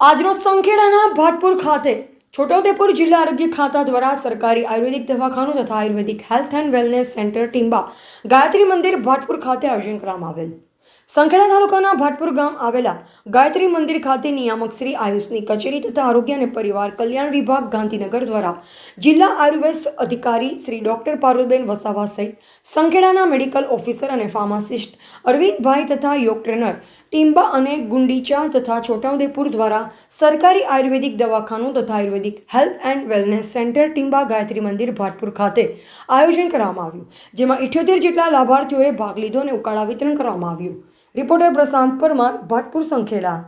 આજરોજ સંખેડાના ભાટપુર ખાતે છોટાઉદેપુર જિલ્લા આરોગ્ય ખાતા દ્વારા સરકારી આયુર્વેદિક દવાખાનું તથા આયુર્વેદિક health and wellness centre Timba Gayatri મંદિર ભાટપુર ખાતે આયોજન કરવામાં આવેલ. સંખેડા તાલુકાના ભાટપુર ગામ આવેલા ગાયત્રી મંદિર ખાતે નિયામક શ્રી આયુષની કચેરી તથા આરોગ્ય અને પરિવાર કલ્યાણ વિભાગ ગાંધીનગર દ્વારા જિલ્લા આયુર્વેદ અધિકારી શ્રી ડોક્ટર પારુલબેન વસાવા સહિત સંખેડાના મેડિકલ ઓફિસર અને ફાર્માસિસ્ટ અરવિંદભાઈ તથા યોગ ટ્રેનર ટીમ્બા અને ગુંડીચા તથા છોટાઉદેપુર દ્વારા સરકારી આયુર્વેદિક દવાખાનું તથા આયુર્વેદિક health and wellness centre Timba Gayatri મંદિર ભાટપુર ખાતે આયોજન કરવામાં આવ્યું, જેમાં ઇઠ્યોતેર જેટલા લાભાર્થીઓએ ભાગ લીધો અને ઉકાળા વિતરણ કરવામાં આવ્યું. રિપોર્ટર પ્રશાંત પરમાર, ભાટપુર સંખેડા.